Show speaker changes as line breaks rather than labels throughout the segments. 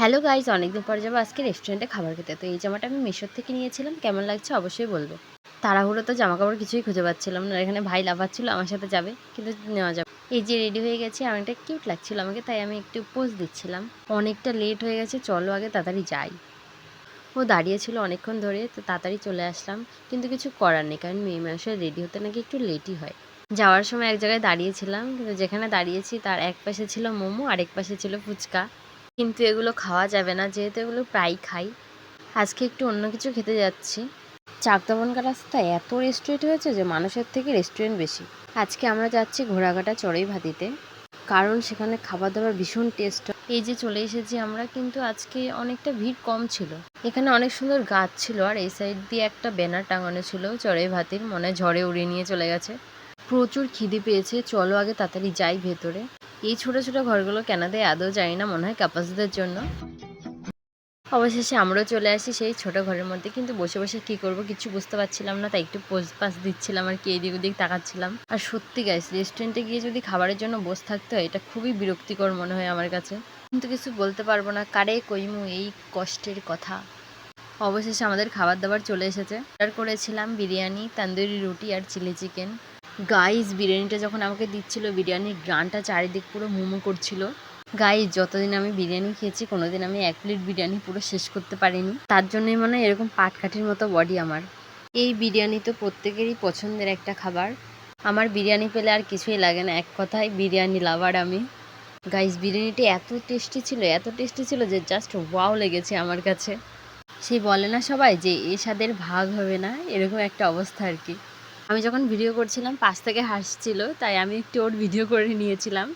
Hello guys অনেকদিন পর যাব আজকে রেস্টুরেন্টে খাবার খেতে। তো এই জামাটা আমি মিশোর থেকে নিয়েছিলাম, কেমন লাগছে অবশ্যই বলবে। তাড়াহুড়ো তো জামা কাপড় কিছুই খুঁজে পাচ্ছিলাম না, এখানে ভাই লাভাচ্ছিল আমার সাথে যাবে, কিন্তু নেওয়া যাবে। এই যে রেডি হয়ে গেছে অনেকটা কিউট লাগছিল আমাকে, তাই আমি একটু পোজ দিচ্ছিলাম। অনেকটা লেট হয়ে গেছে, চলো আগে তাড়াতাড়ি যাই। ও দাঁড়িয়েছিল অনেকক্ষণ ধরে, তো তাড়াতাড়ি চলে আসলাম, কিন্তু কিছু করার নেই, কারণ মেয়ে মানুষের রেডি হতে নাকি একটু লেটই হয়। যাওয়ার সময় এক জায়গায় দাঁড়িয়েছিলাম, কিন্তু যেখানে দাঁড়িয়েছি, তার এক পাশে ছিল মোমো, আরেক পাশে ছিল ফুচকা। কিন্তু এগুলো খাওয়া যাবে না, যেহেতু এগুলো প্রায় খাই। আজকে একটু অন্য কিছু খেতে যাচ্ছি। চাকদাবনকা রাস্তায় এত রেস্টুরেন্ট হয়েছে যে মানুষের থেকে রেস্টুরেন্ট বেশি। আজকে আমরা যাচ্ছি ঘোড়াঘাটা চড়ুই ভাতিতে, কারণ সেখানে খাবার দাবার ভীষণ টেস্ট এই যে চলে এসেছি আমরা, কিন্তু আজকে অনেকটা ভিড় কম ছিল। এখানে অনেক সুন্দর গাছ ছিল, আর এই সাইড দিয়ে একটা ব্যানার টাঙানো ছিল, চড়ুই ভাতির মনে ঝড়ে উড়িয়ে নিয়ে চলে গেছে। প্রচুর খিদে পেয়েছে, চলো আগে তাড়াতাড়ি যাই ভেতরে। এই ছোট ছোট ঘরগুলো কেন দেয় আদৌ জানি না, মনে হয় ক্যাপাসিটির জন্য। অবশেষে আমরাও চলে আসি সেই ছোট ঘরের মধ্যে, কিন্তু বসে বসে কি করব কিছু বুঝতে পারছিলাম না, তাই একটু পোজ পাস দিচ্ছিলাম আর কি, এদিক ওদিক তাকাচ্ছিলাম। আর সত্যি গাইস রেস্টুরেন্টে গিয়ে যদি খাবারের জন্য বসে থাকতে হয়, এটা খুবই বিরক্তিকর মনে হয় আমার কাছে। কিন্তু কিছু বলতে পারব না, কারে কইমু এই কষ্টের কথা। অবশেষে আমাদের খাবার দাবার চলে এসেছে। অর্ডার করেছিলাম বিরিয়ানি, তান্দুরি রুটি আর চিলি চিকেন। গাইস বিরিয়ানিটা যখন আমাকে দিচ্ছিল, বিরিয়ানির গ্রানটা চারিদিক পুরো মোমো করছিল। গাইস যতদিন আমি বিরিয়ানি খেয়েছি, কোনোদিন আমি এক প্লেট বিরিয়ানি পুরো শেষ করতে পারিনি। তার জন্যই মনে হয় এরকম পাটকাঠির মতো বডি আমার। এই বিরিয়ানি তো প্রত্যেকেরই পছন্দের একটা খাবার। আমার বিরিয়ানি পেলে আর কিছুই লাগে না, এক কথায় বিরিয়ানি লাভার আমি। গাইস বিরিয়ানিটি এত টেস্টি ছিল, এত টেস্টি ছিল যে জাস্ট ওয়াও লেগেছে আমার কাছে। সে বলে না সবাই যে এ স্বাদের ভাগ হবে না, এরকম একটা অবস্থা আর কি। আমি যখন ভিডিও করছিলাম, পাশ থেকে হাসছিল, তাই আমি একটু ওর ভিডিও করে নিয়েছিলাম।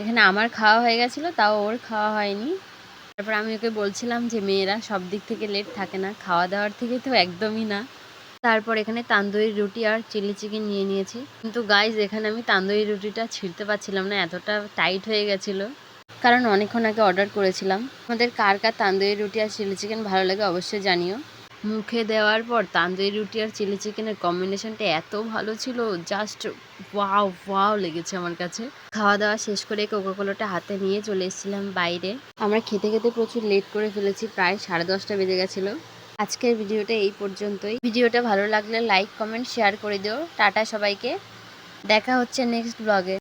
এখানে আমার খাওয়া হয়ে গেছিল, তাও ওর খাওয়া হয়নি। তারপর আমি ওকে বলছিলাম যে, মেয়েরা সব দিক থেকে লেট থাকে না, খাওয়া দাওয়ার থেকে তো একদমই না। তারপর এখানে তান্দুরি রুটি আর চিলি চিকেন নিয়ে নিয়েছি। কিন্তু গাইজ এখানে আমি তান্দুরি রুটিটা ছিঁড়তে পারছিলাম না, এতটা টাইট হয়ে গেছিল। কারণ অনেকক্ষণ আগে অর্ডার করেছিলাম। আমাদের কার কার তান্দুরি রুটি আর চিলি চিকেন ভালো লাগে অবশ্যই জানিও। মুখে দেওয়ার পর তান্দুরি রুটি আর চিলি চিকেনের কম্বিনেশনটা এত ভালো ছিল জাস্ট ওয়াও ওয়াও লেগেছে আমার কাছে। খাওয়া দাওয়া শেষ করে কোকোকোলাটা হাতে নিয়ে চলে এসেছিলাম বাইরে। আমরা খেতে খেতে প্রচুর লেট করে ফেলেছি, প্রায় সাড়ে দশটা বেজে গেছিল। আজকের ভিডিওটা এই পর্যন্তই। ভিডিওটা ভালো লাগলে লাইক কমেন্ট শেয়ার করে দিও। টাটা সবাইকে। দেখা হচ্ছে নেক্সট ব্লগে